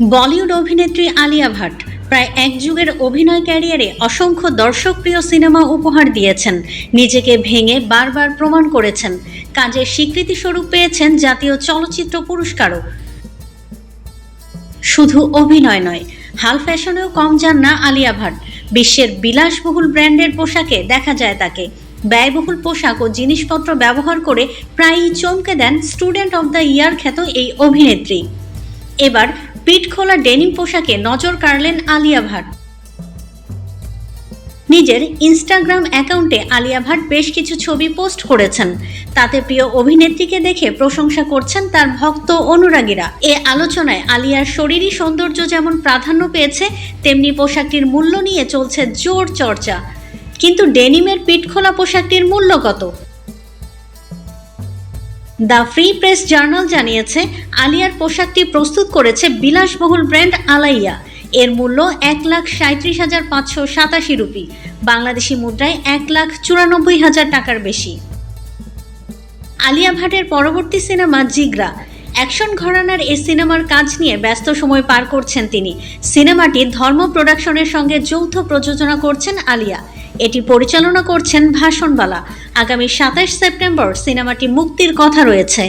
বলিউড অভিনেত্রী আলিয়া ভাট প্রায় এক যুগের অভিনয় ক্যারিয়ারে অসংখ্য দর্শকপ্রিয় সিনেমা উপহার দিয়েছেন। নিজেকে ভেঙে বারবার প্রমাণ করেছেন। কাজের স্বীকৃতি স্বরূপ পেয়েছেন জাতীয় চলচ্চিত্র পুরস্কারও। শুধু অভিনয় নয়, হাল ফ্যাশনেও কম যান না আলিয়া ভাট। বিশ্বের বিলাসবহুল ব্র্যান্ডের পোশাকে দেখা যায় তাকে। ব্যয়বহুল পোশাক ও জিনিসপত্র ব্যবহার করে প্রায়ই চমকে দেন স্টুডেন্ট অব দ্য ইয়ার খ্যাত এই অভিনেত্রী। এবার পিঠ খোলা ডেনিম পোশাকে নজর কাড়লেন আলিয়া ভাট। নিজের ইনস্টাগ্রাম অ্যাকাউন্টে আলিয়া ভাট বেশ কিছু ছবি পোস্ট করেছেন। তাতে প্রিয় অভিনেত্রীকে দেখে প্রশংসা করছেন তার ভক্ত অনুরাগীরা। এ আলোচনায় আলিয়ার শরীরী সৌন্দর্য যেমন প্রাধান্য পেয়েছে, তেমনি পোশাকটির মূল্য নিয়ে চলছে জোর চর্চা। কিন্তু ডেনিমের পিঠ খোলা পোশাকটির মূল্য কত? দ্য ফ্রি প্রেস জার্নাল জানিয়েছে, আলিয়ার পোশাকটি প্রস্তুত করেছে বিলাসবহুল ব্র্যান্ড আলাইয়া। এর মূল্য এক লাখ সাঁত্রিশ হাজার পাঁচশো সাতাশি রুপি। বাংলাদেশি মুদ্রায় এক লাখ চুরানব্বই হাজার টাকার বেশি। আলিয়া ভাটের পরবর্তী সিনেমা জিগরা। অ্যাকশন ঘরানার এই সিনেমার কাজ নিয়ে ব্যস্ত সময় পার করছেন তিনি। সিনেমাটি ধর্ম প্রোডাকশনের সঙ্গে যৌথ প্রযোজনা করছেন আলিয়া। এটি পরিচালনা করছেন ভাষণবালা। আগামী সাতাশ সেপ্টেম্বর সিনেমাটি মুক্তির কথা রয়েছে।